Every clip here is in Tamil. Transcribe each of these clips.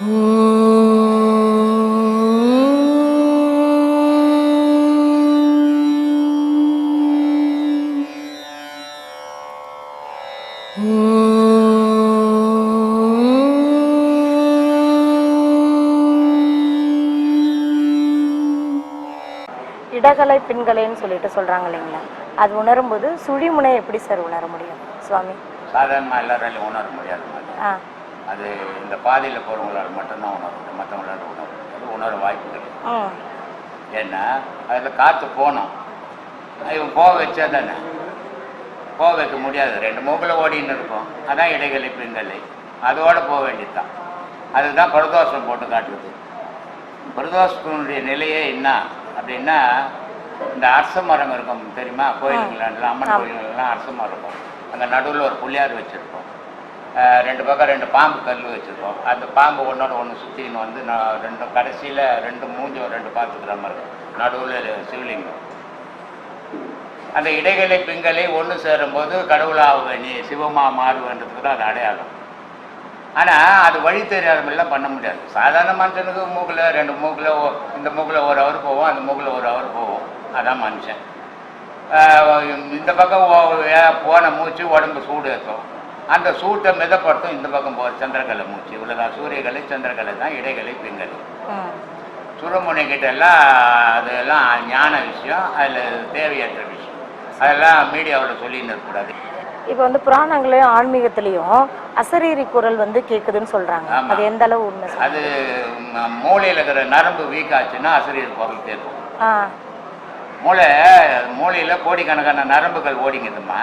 இடகலை பின்கலைன்னு சொல்லிட்டு சொல்றாங்க இல்லைங்களா? அது உணரும்போது சுழிமுனை எப்படி சார் உணர முடியும்? சுவாமி. சாதாரணமாக எல்லாராலையும் உணர முடியாது. ஆ. அது இந்த பாதையில் போகிறவங்களால மட்டும்தான் உணர முடியும் மற்றவங்களால உணர முடியாது உணர வாய்ப்பு கிடையாது. ஏன்னா அதில் காற்று போகணும் இவன் போக வச்சா தானே? போக வைக்க முடியாது. ரெண்டு மூக்கில் ஓடின்னு இருக்கும். அதான் இடைகளை பின்கலை அதோட போக வேண்டியதுதான். அதுதான் பிரதோஷம் போட்டு காட்டுது. பிரதோஷத்தினுடைய நிலையே என்ன அப்படின்னா இந்த அரச மரம் இருக்கும் தெரியுமா? கோயிலுங்களெல்லாம் அம்மன் கோயிலுங்கள்லாம் அரச மரம் இருக்கும். அங்கே நடுவில் ஒரு புள்ளியார் வச்சுருப்போம். ரெண்டு பக்கம் ரெண்டு பாம்பு கல் வச்சுருக்கோம். அந்த பாம்பு ஒன்றோட ஒன்று சுற்றின்னு வந்து நான் ரெண்டு கடைசியில் ரெண்டு மூஞ்சும் ரெண்டு பார்த்துக்கிற மாதிரி இருக்கும். நடுவில் சிவலிங்கம். அந்த இடைகளை பிங்களை ஒன்று சேரும்போது கடவுளாக நீ சிவமா மாறுவன்றதுக்கு தான் அது அடையாளம். ஆனால் அது வழி தெரியாதமெல்லாம் பண்ண முடியாது. சாதாரண மனுஷனுக்கு மூக்கில் ரெண்டு மூக்கில் இந்த மூக்கில் ஒரு ஹவர் போவோம் அந்த மூக்கில் ஒரு ஹவர் போவோம். அதான் மனுஷன். இந்த பக்கம் ஓ- போன மூச்சு உடம்பு சூடு ஏற்றும் அந்த சூட்டை மிதப்படுத்தும் இந்த பக்கம் போகிற சந்திரகலை மூச்சு. இவ்வளோதான் சூரியகலை சந்திரகலை தான் இடைகளை பிங்கலை சுரமுனை கிட்ட எல்லாம் அதெல்லாம் ஞான விஷயம் அதில் தேவையற்ற விஷயம். அதெல்லாம் மீடியாவில் சொல்லின்னு இருக்கக்கூடாது இப்போ வந்து புராணங்களையும் ஆன்மீகத்திலையும் அசரீரி குரல் வந்து கேக்குதுன்னு சொல்றாங்க. ஆமா. அது எந்த அளவு உண்மை அது மூளையில் இருக்கிற நரம்பு வீக் ஆச்சுன்னா அசிரியர் குரல் கேட்கும். ஆ. மூளை மூளையில் கோடிக்கணக்கான நரம்புகள் ஓடிங்குதுமா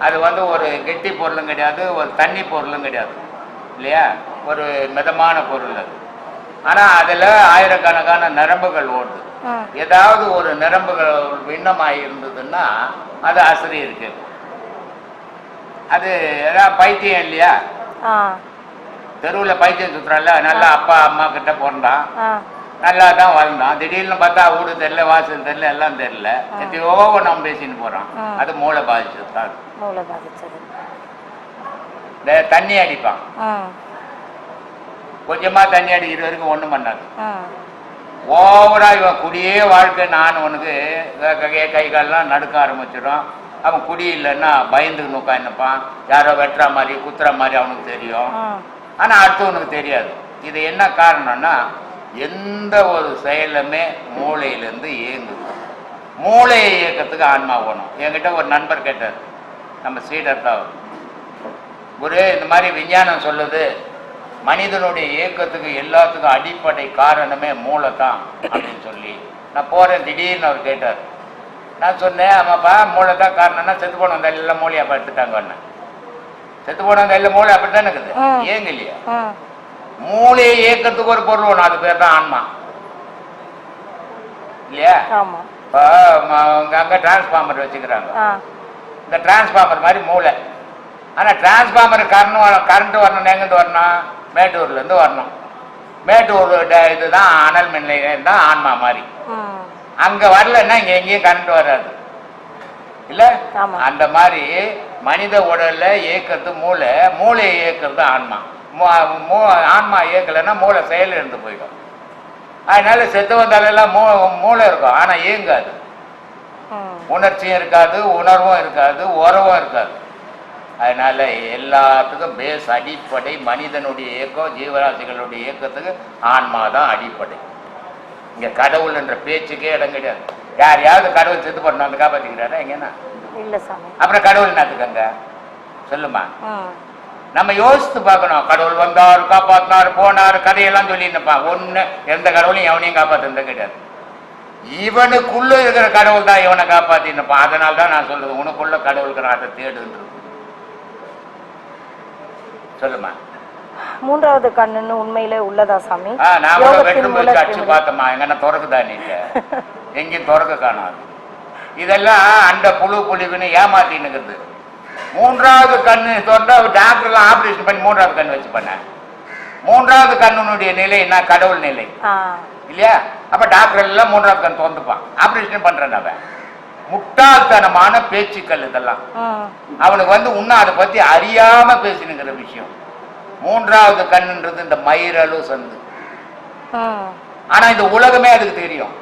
அது வந்து ஒரு கெட்டி பொருளும் கிடையாது ஒரு தண்ணி பொருளும் கிடையாது. இல்லையா? ஒரு மிதமான பொருள் அது. ஆனால் அதில் ஆயிரக்கணக்கான நரம்புகள் ஓடுது. ஏதாவது ஒரு நரம்புகள் விண்ணமாகி இருந்ததுன்னா அது ஆசிரியர் கேட்கும் அது ஏதாவது பைத்தியம் இல்லையா? தெருவில் பைத்தியம் சுற்றுறான்ல நல்லா அப்பா அம்மா கிட்ட ஆ. நல்லா தான் வாழ்ந்தான். திடீர்னு பார்த்தா வீடு தெரில வாசல் தெரில எல்லாம் தெரில எத்தையோ நம்ம பேசின்னு போகிறான் ம். அது மூளை பாதிச்சது தான் மூளை பாதிச்சது. இந்த தண்ணி அடிப்பான். ம் கொஞ்சமாக தண்ணி அடிக்கிற வரைக்கும் ஒன்றும் பண்ணாது. ஓவரா இவன் குடியே வாழ்க்கை. நான் உனக்கு க- கால்லாம் நடுக்க ஆரம்பிச்சிடும் அவன் குடி இல்லைன்னா பயந்துக்கு உட்காந்துப்பான் யாரோ வெட்டுற மாதிரி குத்துற மாதிரி அவனுக்கு தெரியும். ம் ஆனால் அடுத்தவனுக்கு தெரியாது. இது என்ன காரணம்னா எந்த ஒரு செயலுமே மூளையிலேருந்து இயங்குது. மூளையை இயக்கத்துக்கு ஆன்மா போகணும் என்கிட்ட ஒரு நண்பர் கேட்டார். நம்ம சீடர் தான். குரு இந்த மாதிரி விஞ்ஞானம் சொல்லுது மனிதனுடைய இயக்கத்துக்கு எல்லாத்துக்கும் அடிப்படை காரணமே மூளை தான் அப்படின்னு சொல்லி. நான் போகிறேன் திடீர்னு அவர் கேட்டார். நான் சொன்னேன் ஆமாப்பா மூளை தான் காரணம்னா செத்து போன அந்த எல்லாம் மூளையாப்பா எடுத்துட்டாங்க செத்து போன அந்த எல்லாம் மூளை அப்படி தானே இருக்குது. ஏங்க இல்லையா மூளையை இயக்கத்துக்கு ஒரு பொருள் ஒன்று அது பேர் தான் ஆன்மா. இல்லையா? இப்போ அங்கே டிரான்ஸ்ஃபார்மர் வச்சுக்கிறாங்க. இந்த டிரான்ஸ்ஃபார்மர் மாதிரி மூளை. ஆனால் டிரான்ஸ்ஃபார்மர் கரண்ட் வர கரண்ட் வரணும் எங்கிட்டு வரணும்? மேட்டூர்லேருந்து வரணும். மேட்டூர் இதுதான் அனல் மின் நிலையம் தான் ஆன்மா மாதிரி. அங்கே வரலன்னா இங்கே எங்கேயும் கரண்ட் வராது. இல்லை. அந்த மாதிரி மனித உடல்ல இயக்கிறது மூளை. மூளையை இயக்கிறது ஆன்மா. மூ- ஆன்மா இயக்கலைன்னா மூளை செயல் இருந்து போயிடும் அதனால செத்து வந்தாலெல்லாம் மூ மூளை இருக்கும் ஆனால் இயங்காது. உணர்ச்சியும் இருக்காது உணர்வும் இருக்காது உறவும் இருக்காது. அதனால எல்லாத்துக்கும் பேஸ் அடிப்படை மனிதனுடைய இயக்கம் ஜீவராசிகளுடைய இயக்கத்துக்கு ஆன்மா தான் அடிப்படை. இங்க கடவுள் என்ற பேச்சுக்கே இடம் கிடையாது. யாரையாவது கடவுள் செத்து பண்ண வந்து காப்பாத்திக்கிறாரா எங்கன்னா அப்புறம் கடவுள் நாத்துக்கங்க சொல்லுமா? நம்ம யோசித்து பார்க்கணும். கடவுள் வந்தார் காப்பாத்தினார் போனார் கதையெல்லாம் சொல்லிருப்பான் ஒண்ணு எந்த கடவுளையும் எவனையும் காப்பாத்துனது கிடையாது இவனுக்குள்ள இருக்கிற கடவுள் தான் இவனை காப்பாத்திருப்பான் அதனால தான் நான் சொல்றது உனக்குள்ள கடவுளுக்கு அதை தேடுன்றது சொல்லுமா? மூன்றாவது கண்ணுன்னு உண்மையிலே உள்ளதா சாமி? நான் வெட்டும் போச்சு அடிச்சு மூலத்தின் பார்த்தம்மா. எங்கன்னா திறக்குதா நீங்க எங்கேயும் திறக்க காணாது. இதெல்லாம் அண்ட புழு புலிவுன்னு ஏமாத்தின்னு மூன்றாவது கண்ணு திறந்தா டாக்டர்லாம் ஆப்ரேஷன் பண்ணி மூன்றாவது கண் வச்சு பண்ணேன் மூன்றாவது கண்ணுனுடைய நிலை என்ன? கடவுள் நிலை. இல்லையா? அப்ப டாக்டர் எல்லாம் மூன்றாவது கண் திறந்துப்பான். ஆப்ரேஷன் பண்றேன் அவன். முட்டாள்தனமான பேச்சுக்கள் இதெல்லாம். அவனுக்கு வந்து இன்னும் அதை பத்தி அறியாம பேசினுங்கிற விஷயம். மூன்றாவது கண்ணுன்றது இந்த மயிரலு சந்து. ஆனா இந்த உலகமே அதுக்கு தெரியும்.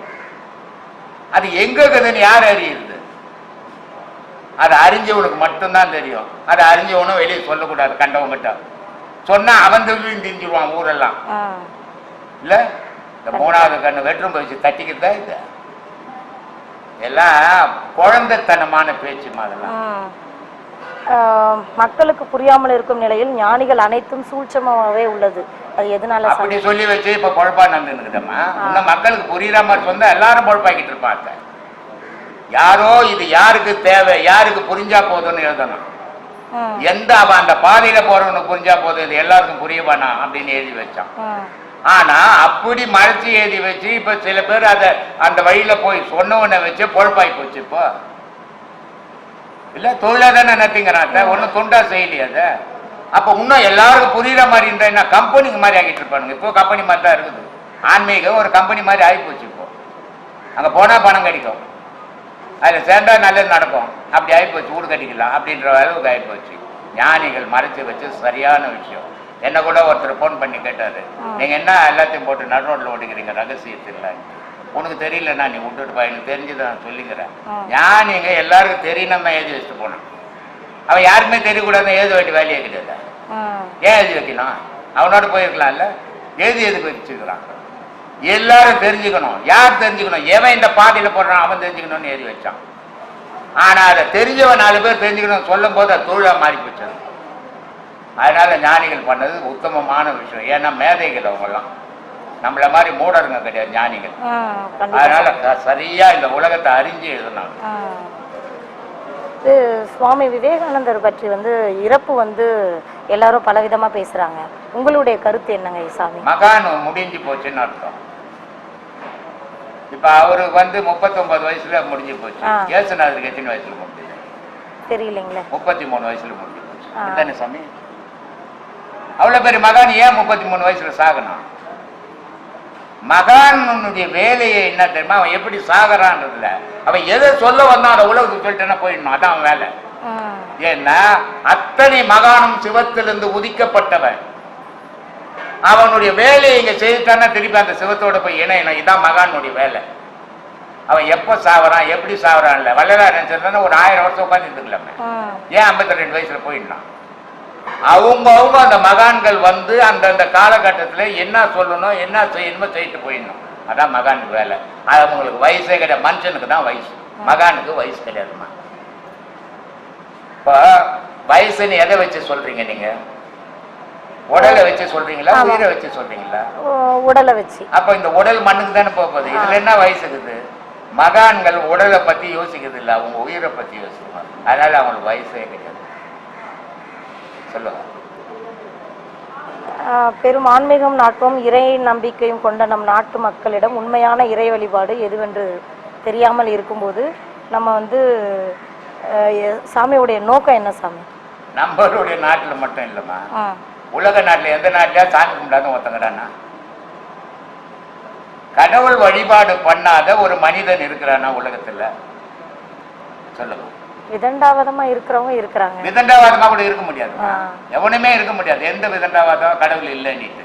அது எங்க இருக்குதுன்னு யார் அறியுது அது அறிஞ்சவனுக்கு மட்டும்தான் தெரியும். அது அறிஞ்சவனும் வெளியே சொல்லக்கூடாது கண்டவங்கிட்ட சொன்னா அவன் தெரிஞ்சு தெரிஞ்சிருவான் ஊரெல்லாம். இல்ல? இந்த மூணாவது கண்ணு வெற்றும் வச்சு தட்டிக்கிறதா இது? எல்லாம் குழந்தைத்தனமான பேச்சு அதெல்லாம் ம். ஆஹ் மக்களுக்கு புரியாமல் இருக்கும் நிலையில் ஞானிகள் அனைத்தும் சூட்சமாகவே உள்ளது. அது எதனால அப்படி சொல்லி வச்சு இப்ப பொழப்பா நடந்துருக்குதம்மா இன்னும் மக்களுக்கு புரியுற மாதிரி சொன்னா எல்லாரும் பொழப்பாக்கிட்டு இருப்பாங்க. யாரோ இது யாருக்கு தேவை யாருக்கு புரிஞ்சா போதும்னு எழுதணும். எந்த அவன் அந்த பாதையில போறவனுக்கு புரிஞ்சா போதும் இது எல்லாருக்கும் புரிய வேணாம் அப்படின்னு எழுதி வச்சான். ஆனா அப்படி மறைச்சு எழுதி வச்சு இப்ப சில பேர் அத அந்த வழியில போய் சொன்னவனை வச்சு பொழப்பாய் போச்சு இப்போ. இல்ல தொழிலா தானே நடத்திங்கிறான் ஒன்னும் தொண்டா செய்யலையே அத. அப்ப இன்னும் எல்லாருக்கும் புரியுற மாதிரி இருந்தா என்ன கம்பெனிக்கு மாதிரி ஆகிட்டு இருப்பானுங்க. இப்போ கம்பெனி மாதிரி தான் இருக்குது. ஆன்மீகம் ஒரு கம்பெனி மாதிரி ஆகி போச்சு இப்போ. அங்க போனா பணம் கிடைக்கும். அதுல சேர்ந்தா நல்லது நடக்கும். அப்படி ஆகி போச்சு வீடு கட்டிக்கலாம். அப்படின்ற அளவுக்கு ஆகி போச்சு ஞானிகள் மறைச்சு வச்சு சரியான விஷயம். என்ன கூட ஒருத்தர் ஃபோன் பண்ணி கேட்டாரு. நீங்க என்ன எல்லாத்தையும் போட்டு நடு ரோட்ல ஓடிக்கிறீங்க ரகசியத்தில் உனக்கு தெரியலன்னா நீ விட்டுட்டு பா. எனக்கு தெரிஞ்சதை நான் சொல்லிக்கிறேன். ஞானிங்க எல்லாருக்கும் தெரியணும் தான் எழுதி வச்சுட்டு போனான். அவன் யாருக்குமே தெரியக்கூடாதுன்னு எழுத வேண்டிய வேலையே கிடையாது. ஏன் எழுதி வைக்கலாம் அவனோட போயிருக்கலாம்ல. எழுதி எதுக்கு வச்சுக்கிறான்? எல்லாரும் தெரிஞ்சுக்கணும். யார் தெரிஞ்சுக்கணும்? எவன் இந்த பாதையில போடுறான் அவன் தெரிஞ்சுக்கணும்னு எழுதி வச்சான். ஆனா அதை தெரிஞ்சவன் நாலு பேர் தெரிஞ்சுக்கணும் சொல்லும் போது அது தொழிலா மாறி போச்சு. அது. அதனால ஞானிகள் பண்ணது உத்தமமான விஷயம். ஏன்னா மேதைகள் அவங்கெல்லாம். நம்மள மாதிரி மூடருங்க கிடையாது ஞானிகள். அதனால சரியா இந்த உலகத்தை அறிஞ்சு எழுதினாங்க. சுவாமி விவேகானந்தர் பற்றி வந்து இறப்பு வந்து எல்லாரும் பலவிதமா பேசுறாங்க. உங்களுடைய கருத்து என்னங்க சாமி? மகான் முடிஞ்சு போச்சுன்னு அர்த்தம். இப்ப அவருக்கு வந்து முப்பத்தொன்பது வயசுல முடிஞ்சு போச்சு. ஏசுநாதருக்கு எத்தனை வயசுல முடிஞ்சது. தெரியலைங்களே? முப்பத்தி மூணு வயசுல முடிஞ்சு போச்சு. இதுதானே சாமி. அவ்வளவு பெரிய மகான் ஏன் முப்பத்தி மூணு வயசுல சாகணும்? மகானுடைய வேலையை என்ன தெரியுமா? அவன் எப்படி சாகறான்றதுல அவன் எதை சொல்ல வந்தான் அந்த உலகத்துக்கு சொல்லிட்டேன்னா போயிடணும். அதான் அவன் வேலை. ஏன்னா அத்தனை மகானும் சிவத்திலிருந்து உதிக்கப்பட்டவன். அவனுடைய வேலையை இங்க செய்துட்டான்னா திருப்பி அந்த சிவத்தோட போய் இணையணும். இதான் மகானுடைய வேலை. அவன் எப்ப சாவறான் எப்படி சாவறான்ல வள்ளலார் நினைச்சிருந்தா ஒரு ஆயிரம் வருஷம் உட்காந்துட்டு இருக்கலாமே ம் ஏன் ஐம்பத்தி ரெண்டு வயசுல போயிடலாம் அவங்க அவங்க அந்த மகான்கள் வந்து அந்தந்த காலகட்டத்துல என்ன சொல்லணும் என்ன செய்யணுமோ செய்யிட்டு போயிடணும். அதான் மகானுக்கு வேலை. அது அவங்களுக்கு வயசே கிடையாது. மனுஷனுக்கு தான் வயசு. மகானுக்கு வயசு கிடையாதுமா இப்போ வயசுன்னு எதை வச்சு சொல்றீங்க நீங்க? உடலை வச்சு சொல்றீங்களா. உயிரை வச்சு சொல்றீங்களா? உடலை வச்சு. அப்ப இந்த உடல் மண்ணுக்கு தானே போக போகுது? இதுல என்ன வயசுக்குது? மகான்கள் உடலை பத்தி யோசிக்கிறது இல்ல அவங்க உயிரை பத்தி யோசிப்பாங்க. அதனால அவங்களுக்கு வயசே கிடையாது. சொல்லுங்க. பெரும் ஆன்மீகம் நாட்டும் இறை நம்பிக்கையும் கொண்ட நம் நாட்டு மக்களிடம் உண்மையான இறை வழிபாடு எதுவென்று தெரியாமல் இருக்கும்போது நம்ம வந்து சாமியுடைய நோக்கம் என்ன சாமி? நம்மளுடைய நாட்டுல மட்டும் இல்லம்மா. உலக நாட்டுல எந்த நாட்டிலயா சாமி கும்பிடாத ஒருத்தங்கடானா கடவுள் வழிபாடு பண்ணாத ஒரு மனிதன் இருக்கிறானா உலகத்துல? சொல்லுங்க. விதண்டாவதமா இருக்கிறவங்க இருக்கிறாங்க. விதண்டாவாதமா கூட இருக்க முடியாது. எவனுமே இருக்க முடியாது. எந்த விதண்டாவாதம் கடவுள் இல்லைன்னுட்டு.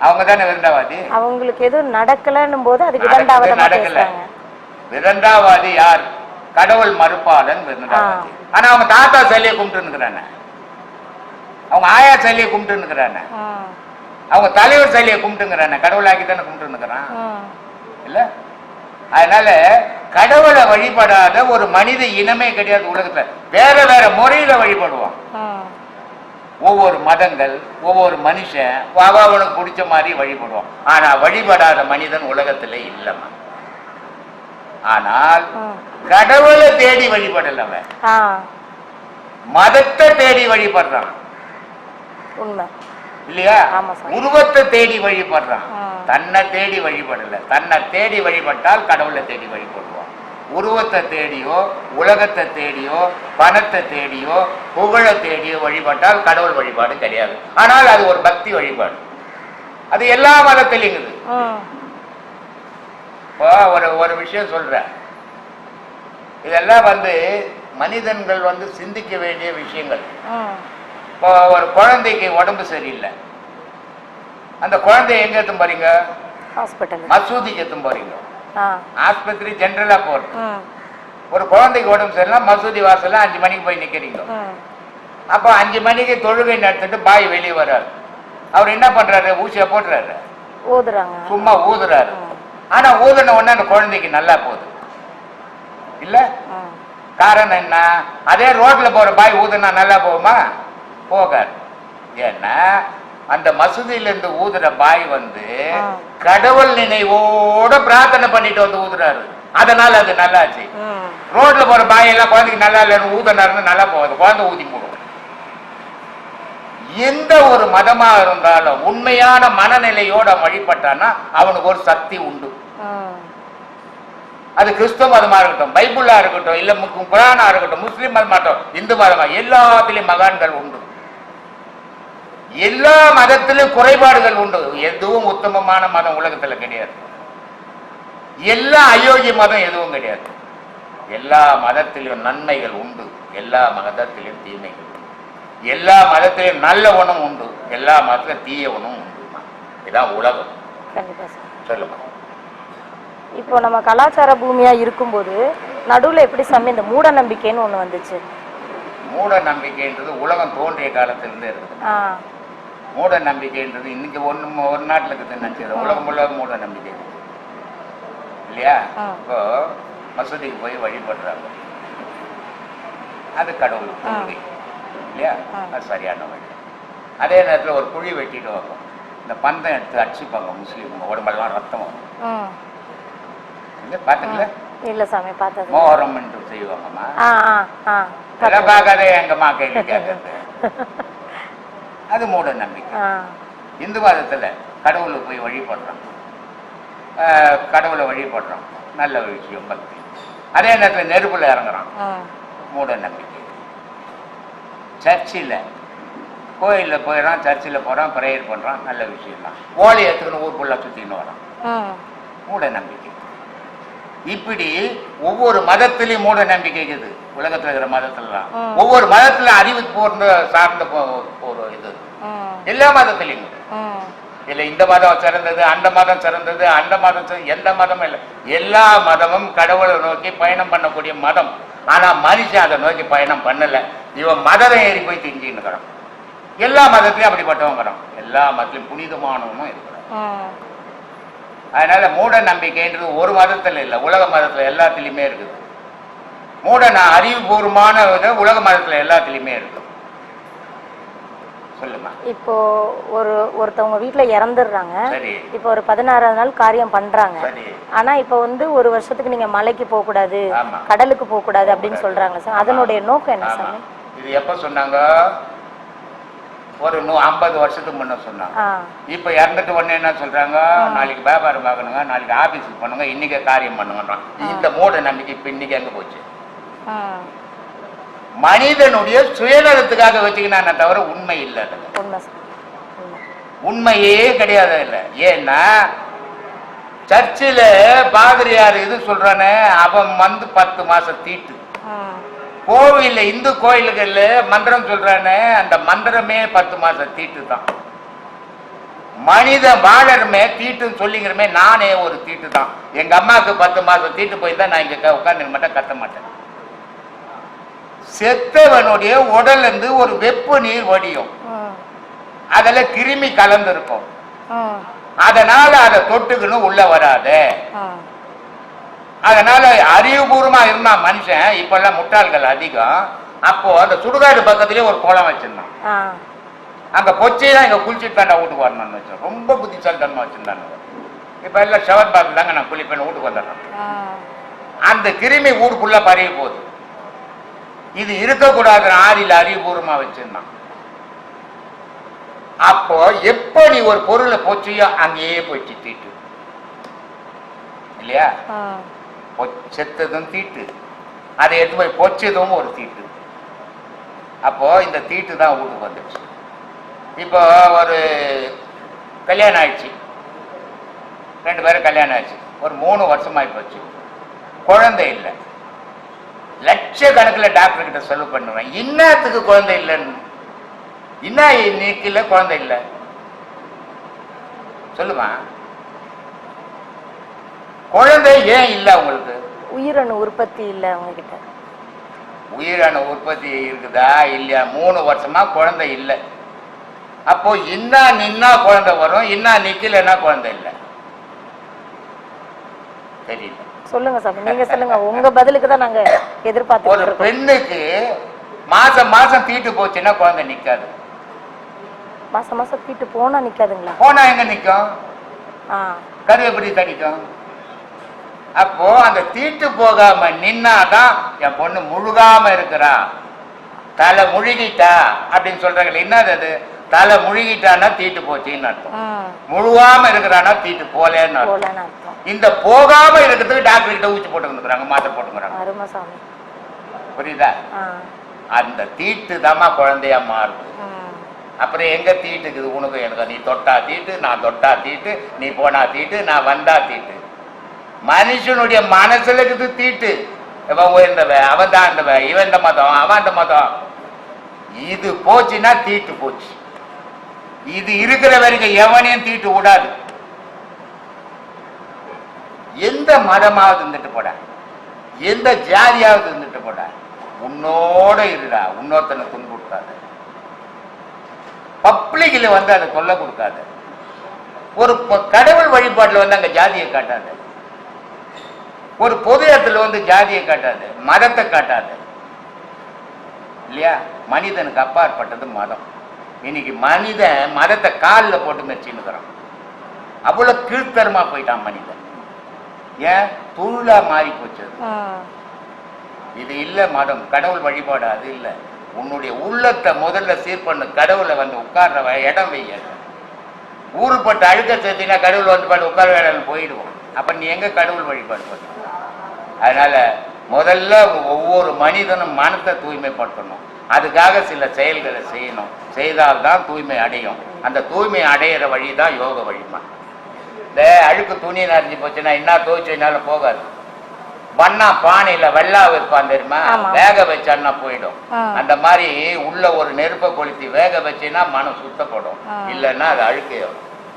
அவங்க தானே விதண்டாவாதி? அவங்களுக்கு எதுவும் நடக்கலன்னும் போது அது விதண்டாவதமா நடக்கல. விதண்டாவாதி யார்? கடவுள் மறுப்பாளன் விதண்டாவாதி. ஆனா அவங்க தாத்தா சிலையை கும்பிட்டு அவங்க ஆயா சிலையை கும்பிட்டு ம் அவங்க தலைவர் சிலையை கும்பிட்டுங்கிறானே. கடவுளாக்கி தானே கும்பிட்டு ம் இல்ல? அதனால கடவுளை வழிபடாத ஒரு மனித இனமே கிடையாது உலகத்துல. வேற வேற முறையில வழிபடுவான். ஒவ்வொரு மதங்கள் ஒவ்வொரு மனுஷன் அவ அவனுக்கு பிடிச்ச மாதிரி வழிபடுவான். ஆனா வழிபடாத மனிதன் உலகத்துல இல்லைம்மா. ஆனால் கடவுளை தேடி வழிபடல அவன். ஆ. மதத்தை தேடி வழிபடுறான். உண்மை. இல்லையா. உருவத்தை தேடி வழிபடுறான். தன்னை தேடி வழிபடல. தன்னை தேடி வழிபட்டால் கடவுளை தேடி வழிபடுவான். உருவத்தை தேடியோ உலகத்தை தேடியோ பணத்தை தேடியோ புகழை தேடியோ வழிபட்டால் கடவுள் வழிபாடு கிடையாது. ஆனால் அது ஒரு பக்தி வழிபாடு. அது எல்லா மதத்திலையும் இப்போ ஒரு ஒரு விஷயம் சொல்றேன். இதெல்லாம் வந்து மனிதன்கள் வந்து சிந்திக்க வேண்டிய விஷயங்கள். இப்போ ஒரு குழந்தைக்கு உடம்பு சரியில்லை. அந்த குழந்தைய எங்க எடுத்து போறீங்க? ஹாஸ்பிட்டல் மசூதிக்கு எடுத்து போறீங்க. ஆஸ்பத்திரி ஜென்ரலா போறது. ஒரு குழந்தைக்கு உடம்பு சரியில்லை மசூதி வாசல்ல அஞ்சு மணிக்கு போய் நிக்கிறீங்க. அப்போ அஞ்சு மணிக்கு தொழுகை நடத்திட்டு பாய் வெளியே வர்றாரு. அவர் என்ன பண்றாரு? ஊசியை போட்டுறாரு. சும்மா ஊதுறாரு. ஆனா ஊதுன உடனே அந்த குழந்தைக்கு நல்லா போகுது. இல்ல? காரணம் என்ன? அதே ரோட்ல போற பாய் ஊதுனா நல்லா போகுமா? போகாது. ஏன்னா அந்த மசூதியில இருந்து ஊதுற பாய் வந்து. கடவுள் நினைவோட பிரார்த்தனை பண்ணிட்டு வந்து ஊதுறாரு. அதனால அது நல்லாச்சு. ரோட்ல போற பாய் எல்லாம் குழந்தைக்கு நல்லா இல்லைன்னு ஊதுனாருன்னு நல்லா போகாது. குழந்தை ஊதி போடும். எந்த ஒரு மதமா இருந்தாலும் உண்மையான மனநிலையோட வழிபட்டான்னா அவனுக்கு ஒரு சக்தி உண்டு. அது கிறிஸ்துவ மதமா இருக்கட்டும் பைபிளா இருக்கட்டும் இல்ல குரானா இருக்கட்டும் முஸ்லிம் மதமா இருக்கட்டும் இந்து மதமா எல்லாத்திலையும் மகான்கள் உண்டு. எல்லா மதத்திலும் குறைபாடுகள் உண்டு. எதுவும் உத்தமமான மதம் உலகத்துல கிடையாது. எல்லா அயோக்கிய மதம் எதுவும் கிடையாது. எல்லா மதத்திலும் நன்மைகள் உண்டு. எல்லா மதத்திலும் தீமைகள் உண்டு. எல்லா மதத்திலும் நல்ல உணம் உண்டு. எல்லா மதத்திலும் தீய உணவும் உண்டு. இதான் உலகம். சொல்லுமா இப்போ நம்ம கலாச்சார பூமியா இருக்கும்போது நடுவுல எப்படி சாமி இந்த மூட நம்பிக்கைன்னு ஒண்ணு வந்துச்சு? மூட நம்பிக்கைன்றது உலகம் தோன்றிய காலத்திலிருந்தே இருக்குது. மூட நம்பிக்கைன்றது இன்னைக்கு ஒண்ணு ஒரு நாட்டுல இருக்குது நினைச்சது உலகம் முழுவதும் மூட நம்பிக்கை. இல்லையா. இப்போ மசூதிக்கு போய் வழிபடுறாங்க. அது கடவுள் கொள்கை. இல்லையா. அது சரியான வழி. அதே நேரத்துல ஒரு குழி வெட்டிட்டு வைப்போம் இந்த பந்தம் எடுத்து அடிச்சுப்பாங்க முஸ்லீம் உடம்பெல்லாம் ரத்தம் வரும். பாத்துக்கல இல்ல சாமி பார்த்தது மோகரம் என்று செய்வாங்கம்மா. பார்க்காத எங்கம்மா கேள்வி கேட்கறது. அது மூட நம்பிக்கை. இந்து மதத்துல கடவுளை போய் வழிபடுறோம். கடவுளை வழிபடுறோம். நல்ல விஷயம் பக்தி. அதே நேரத்தில் நெருப்புல இறங்குறான். ம் மூட நம்பிக்கை. சர்ச்சில் கோயிலில் போயிடறான் சர்ச்சில் போகிறான் ப்ரேயர் பண்ணுறான் நல்ல விஷயம் தான் ஓலை எடுத்துக்கணும் ஊர் ஃபுல்லாக சுற்றின்னு வரான். ம் மூட நம்பிக்கை. இப்படி ஒவ்வொரு மதத்திலையும் மூட நம்பிக்கை இருக்குது. உலகத்தில் இருக்கிற மதத்துலலாம். ஒவ்வொரு மதத்துல அறிவு போர்ந்த சார்ந்த ஒரு இது. எல்லா மதத்திலையும். இல்ல இந்த மதம் சிறந்தது அந்த மதம் சிறந்தது அந்த மதம் எந்த மதமும் இல்லை. எல்லா மதமும் கடவுளை நோக்கி பயணம் பண்ணக்கூடிய மதம். ஆனா மனுஷன் அதை நோக்கி பயணம் பண்ணல. இவன் மதத்தை ஏறி போய் திங்கின்னு இருக்கிறான். எல்லா மதத்திலையும் அப்படிப்பட்டவங்கிறான் எல்லா மதத்திலும் புனிதமானவனும் இருக்கிறான். அதனால மூட நம்பிக்கைன்றது ஒரு மதத்துல இல்லை உலக மதத்துல எல்லாத்துலயுமே இருக்குது. மூட ந- அறிவுபூர்வமான உலக மதத்துல எல்லாத்துலயுமே இருக்கு. சொல்லுமா? இப்போ ஒரு ஒருத்தவங்க வீட்ல இறந்துடுறாங்க. சரி. இப்போ ஒரு பதினாறாவது நாள் காரியம் பண்றாங்க. சரி. ஆனா இப்போ வந்து ஒரு வருஷத்துக்கு நீங்க மலைக்கு போக கூடாது. கடலுக்கு போக கூடாது அப்படின்னு சொல்றாங்க சார். அதனுடைய நோக்கம் என்ன சாமி? இது எப்ப சொன்னாங்க? ஒரு நூ ஐம்பது வருஷத்துக்கு முன்ன சொன்னாங்க. இப்ப இறந்துட்டு உடனே என்ன சொல்றாங்க? நாளைக்கு வியாபாரம் பார்க்கணுங்க நாளைக்கு ஆபீஸுக்கு பண்ணுங்க இன்னைக்கே காரியம் பண்ணுங்கன்றான். இந்த மூட நம்பிக்கை இப்ப இன்னைக்கு எங்க போச்சு? மனிதனுடைய சுயநலத்துக்காக வச்சுக்கினானே தவிர உண்மை இல்லை உண்மையே கிடையாது இல்லை. ஏன்னா சர்ச்சில் பாதிரியார் இது சொல்றானே? அவன் வந்து பத்து மாசம் தீட்டு. கோவில்ல இந்து கோயில்கள்ல மந்திரம் சொல்றானே அந்த மந்திரமே பத்து மாசம் தீட்டு தான் மனித வாழறமே தீட்டுன்னு சொல்லிக்கிறமே நானே ஒரு தீட்டு தான் எங்க அம்மாவுக்கு பத்து மாசம் தீட்டு போய் தான் நான் இங்க உட்காந்து மாட்டேன் கத்த மாட்டேன். செத்தவனுடைய உடல்ல இருந்து ஒரு வெப்ப நீர் வடியும். அதுல கிருமி கலந்திருக்கும். ம் அதனால அதை தொட்டுக்கணும் உள்ள வராத. அதனால அறிவுபூர்வமா இருந்தா மனுஷன் இப்பெல்லாம் முட்டாள்கள் அதிகம். அப்போ அந்த சுடுகாடு பக்கத்துலயே ஒரு குளம் வச்சிருந்தான். அங்க பொச்சை தான் இங்க குளிச்சுட்டு தாண்டா வீட்டுக்கு வரணும்னு வச்சோம் ரொம்ப புத்திசாலித்தனமா வச்சிருந்தாங்க இப்ப எல்லாம் ஷவர் பாத் தாங்க நான் குளிப்பேன் வீட்டுக்கு வந்துடுறேன். அந்த கிருமி ஊருக்குள்ள பரவி போகுது. இது இருக்கக்கூடாது ஆதியில் அறிவுபூர்வமா வச்சிருந்தான். அப்போ எப்போ நீ ஒரு பொருளை பொச்சியோ அங்கேயே போய் தீட்டு. இல்லையா? செத்ததும் தீட்டு. அதை எடுத்து போய் பொச்சதும் ஒரு தீட்டு. அப்போது இந்த தீட்டு தான் வீட்டுக்கு வந்துடுச்சு இப்போ ஒரு கல்யாணம் ஆயிடுச்சு. ரெண்டு பேரும் கல்யாணம் ஆயிடுச்சு. ஒரு மூணு வருஷமாகி போச்சு. குழந்தை இல்லை. லட்சக்கணக்கில் டாக்டர்கிட்ட செலவு பண்ணுவேன். இன்னத்துக்கு குழந்தை இல்லைன்னு. இன்ன இன்னைக்கு இல்லை குழந்தை இல்லை? சொல்லுமா? குழந்தை ஏன் இல்லை உங்களுக்கு? உயிரணு உற்பத்தி இல்லை அவங்க கிட்ட உயிரணு உற்பத்தி இருக்குதா இல்லையா? மூணு வருஷமா குழந்தை இல்லை. அப்போ இன்னா நின்னா குழந்தை வரும் இன்னா நிக்கலைன்னா குழந்தை இல்லை. தெரியல. சொல்லுங்க சாமி நீங்க சொல்லுங்க. உங்க பதிலுக்கு தான் நாங்க ஒரு எதிர்பார்த்துட்டு இருக்கோம். பெண்ணுக்கு மாசம் மாசம் தீட்டு போச்சுன்னா குழந்தை நிக்காது. மாசம் மாசம் தீட்டு போனா நிக்காதுங்களா? போனா எங்க நிக்கும்? ஆ. கரு எப்படி தடிக்கும். அப்போ அந்த தீட்டு போகாம நின்னாதான் என் பொண்ணு முழுகாம இருக்கிறா. தலை முழுகிட்டா அப்படின்னு சொல்றாங்களே என்னது அது? தலை முழுகிட்டான்னா தீட்டு போச்சுன்னு அர்த்தம். முழுகாம இருக்கிறான்னா தீட்டு போலேன்னு அர்த்தம். இந்த போகாம இருக்கிறதுக்கு டாக்டர் கிட்ட ஊசி போட்டுக்கிறாங்க மாத்திரை போட்டுக்கிறாங்க புரியுதா? அந்த தீட்டு தாம்மா குழந்தையா மாறுது. அப்புறம் எங்க தீட்டுக்குது உனக்கு எனக்கு நீ தொட்டா தீட்டு நான் தொட்டா தீட்டு நீ போனா தீட்டு நான் வந்தா தீட்டு. மனுஷனுடைய மனசுல இருக்குது தீட்டு. இவன் உயர்ந்தவன் அவன் தாழ்ந்தவன் இவன் இந்த மதம் அவன் இந்த மதம். இது போச்சுன்னா தீட்டு போச்சு. இது இருக்கிற வரைக்கும் எவனையும் தீட்டு விடாது. எந்த மதமாவது இருந்துட்டு போட. எந்த ஜாதியாவது இருந்துட்டு போட. உன்னோட இருடா. உன்னொருத்தனை துன்புறுத்தாத பப்ளிக்கில் வந்து அதை சொல்ல கொடுக்காத. ஒரு கடவுள் வழிபாட்டில் வந்து அங்கே ஜாதியை காட்டாது. ஒரு பொது இடத்துல வந்து ஜாதியை காட்டாது மதத்தை காட்டாது. இல்லையா? மனிதனுக்கு அப்பாற்பட்டது மதம். இன்னைக்கு மனிதன் மதத்தை காலில் போட்டு மெச்சின்னுக்கிறான் அவ்வளோ கீழ்த்தரமா போயிட்டான் மனிதன். ஏன்? தொழிலா மாறி போச்சு அது. ம் இது இல்ல மதம். கடவுள் வழிபாடு அது இல்ல. உன்னுடைய உள்ளத்தை முதல்ல சீர் பண்ணு. கடவுளை வந்து உட்கார்ற இடம் வைய ஊருப்பட்ட அழுக்க சேர்த்தினா கடவுள் வந்து பாட்டு உட்கார வேலைன்னு போயிடுவோம் அப்ப நீ எங்க கடவுள் வழிபாடு பண்ண அதனால முதல்ல ஒவ்வொரு மனிதனும் மனத்தை தூய்மைப்படுத்தணும். அதுக்காக சில செயல்களை செய்யணும். செய்தால்தான் தூய்மை அடையும். அந்த தூய்மை அடையிற வழி தான் யோக வழிமா. இந்த அழுக்கு துணி நரைஞ்சு போச்சுன்னா என்ன துவைச்சுனாலும் போகாது. வண்ணா பானையில வெள்ளா வைப்பான் தெரியுமா. வேக வச்சான்னா போயிடும். அந்த மாதிரி உள்ள ஒரு நெருப்பை கொளுத்தி வேக வச்சேன்னா மனம் சுத்தப்படும். இல்லைன்னா அது அழுக்கு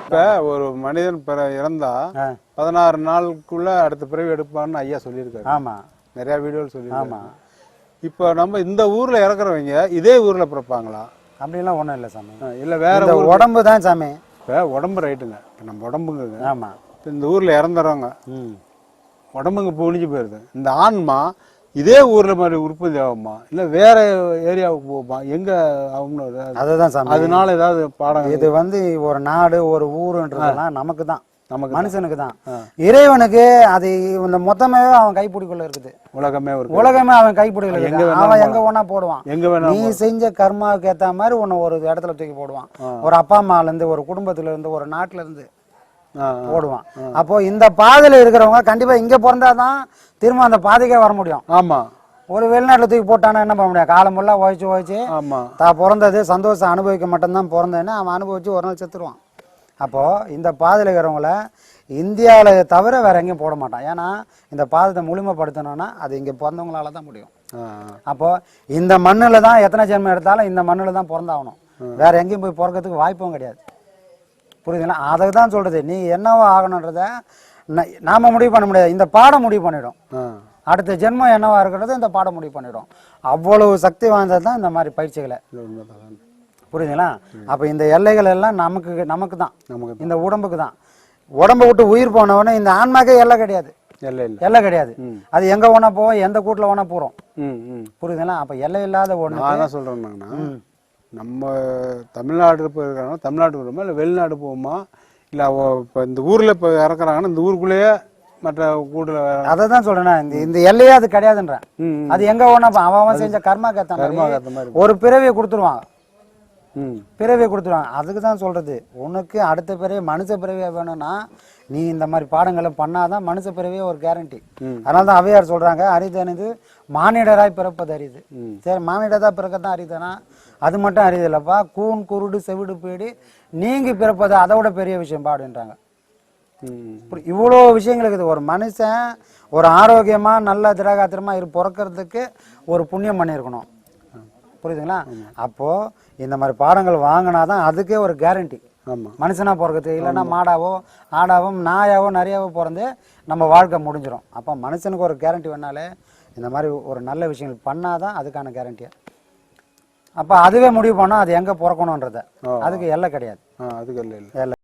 இப்ப ஒரு மனிதன் பிற இறந்தா பதினாறு நாளுக்குள்ள அடுத்த பிறவி எடுப்பான்னு ஐயா சொல்லியிருக்காரு. ஆமா. நிறைய வீடியோவில் சொல்லியிருக்காரு. ஆமா. இப்போ நம்ம இந்த ஊர்ல இறக்குறவங்க இதே ஊர்ல பிறப்பாங்களா? அப்படிலாம் ஒண்ணும் இல்லை சாமி. இல்ல வேற உடம்பு தான் சாமி. இப்ப உடம்பு ரைட்டுங்க. இப்ப நம்ம உடம்புங்க ஆமா. இப்ப இந்த ஊர்ல இறந்துறவங்க உடம்புங்க புழிஞ்சு போயிருது. இந்த ஆன்மா இதே ஊர்ல மாதிரி உற்பத்தி ஆகுமா? இல்ல வேற ஏரியாவுக்கு போகுமா? எங்க ஆகும்னு அதுதான் சாமி. அதனால ஏதாவது பாடம் இது வந்து ஒரு நாடு ஒரு ஊருன்றதெல்லாம் நமக்கு தான் நமக்கு மனுஷனுக்கு தான் இறைவனுக்கு அது இந்த மொத்தமே அவன் கைப்பிடிக்குள்ள இருக்குது. உலகமே உலகமே அவன் கைப்பிடிக்குள்ள எங்க அவன் எங்க ஒண்ணா போடுவான். எங்க வேணா நீ செஞ்ச கர்மாவுக்கு ஏத்த மாதிரி உன்னை ஒரு இடத்துல தூக்கி போடுவான். ஒரு அப்பா அம்மால இருந்து ஒரு குடும்பத்துல இருந்து ஒரு நாட்டுல இருந்து. போடுவான். அப்போ இந்த பாதையில இருக்கிறவங்க கண்டிப்பா இங்க பிறந்தாதான் திரும்ப அந்த பாதைக்கே வர முடியும். ஆமா. ஒரு வெளிநாட்டுல தூக்கி போட்டானா என்ன பண்ண முடியும்? காலம் ஃபுல்லா உழைச்சு உழைச்சு ஆமா. தான் பிறந்தது சந்தோஷம் அனுபவிக்க மட்டும்தான் பிறந்தேன்னு அவன் அனுபவிச்சு ஒரு நாள் செத்துருவான். அப்போ இந்த பாதையில் இருக்கிறவங்கள இந்தியாவில் தவிர வேற எங்கேயும் போட மாட்டான். ஏன்னா இந்த பாதத்தை முழுமைப்படுத்தணும்னா அது இங்கே பிறந்தவங்களால தான் முடியும். அப்போ இந்த மண்ணில் தான் எத்தனை ஜென்மம் எடுத்தாலும் இந்த மண்ணில் தான் பிறந்தாகணும் வேற எங்கேயும் போய் பிறக்கிறதுக்கு வாய்ப்பும் கிடையாது. புரியுதுங்களா? அதை தான் சொல்றது. நீ என்னவோ ஆகணுன்றத நாம முடிவு பண்ண முடியாது. இந்த பாடம் முடிவு பண்ணிடும். அடுத்த ஜென்மம் என்னவா இருக்கிறது இந்த பாடம் முடிவு பண்ணிடும். அவ்வளவு சக்தி வாய்ந்தது தான் இந்த மாதிரி பயிற்சிகளை. புரியுதுங்களா? அப்ப இந்த எல்லைகள் எல்லாம் நமக்கு நமக்கு தான். நமக்கு. இந்த உடம்புக்கு தான் உடம்பை விட்டு உயிர் போனவொடனே இந்த ஆன்மாக்கே எல்லை கிடையாது. இல்லை. எல்லை கிடையாது. அது எங்க வேணா போவோம் எந்த கூட்டில் வேணா போறோம். ம் ம். புரியுதுங்களா? அப்ப எல்லை இல்லாத என்ன சொல்றேன்னாங்கன்னா நம்ம தமிழ்நாடு போயிருக்காங்க தமிழ்நாட்டுக்கு வருமா இல்லை வெளிநாடு போகுமா? இல்லை இப்போ இந்த ஊரில் இப்போ இறக்குறாங்கன்னா இந்த ஊருக்குள்ளேயே மற்ற கூடுல அதை தான் சொல்றேன் இந்த இந்த எல்லையே அது கிடையாதுன்றேன். அது எங்க போ- அவன் அவன் செஞ்ச கர்மா கேத்த ஏத்த மாதிரி. ஒரு பிறவியை கொடுத்துருவான். பிறவியை கொடுத்துருவாங்க அதுக்கு தான் சொல்றது. உனக்கு அடுத்த பிறவி மனுஷ பிறவியா வேணும்னா நீ இந்த மாதிரி பாடங்களை பண்ணாதான் மனுஷ பிறவியே ஒரு கேரண்டி அதனால தான் அவையார் சொல்றாங்க அரிதனது மானிடராய் பிறப்பது அரிது. சரி மானிடதா பிறக்கத்தான் அரிதனா அது மட்டும் அரிது இல்லப்பா கூன் குருடு செவிடு பேடி நீங்கி பிறப்பது அதை விட பெரிய விஷயம் பாடுன்றாங்க. இவ்வளோ விஷயங்கள் இருக்குது ஒரு மனுஷன் ஒரு ஆரோக்கியமா நல்ல திரகாத்திரமா இரு பிறக்கிறதுக்கு ஒரு புண்ணியம் பண்ணியிருக்கணும். புரியுதுங்களா? அப்போ இந்த மாதிரி பாடங்கள் வாங்கினாதான் அதுக்கே ஒரு கேரண்டி ஆமாம் மனுஷனா பிறகுது இல்லைன்னா மாடாவோ ஆடாவோ நாயாவோ நிறையாவோ பிறந்து நம்ம வாழ்க்கை முடிஞ்சிடும் அப்போ மனுஷனுக்கு ஒரு கேரண்டி வேணாலே இந்த மாதிரி ஒரு நல்ல விஷயங்கள் பண்ணாதான் அதுக்கான கேரண்டியா அப்போ அதுவே முடிவு பண்ணால் அது எங்கே பிறக்கணுன்றத. அதுக்கு எல்லை கிடையாது. அதுக்கு இல்லை இல்லை. எல்லை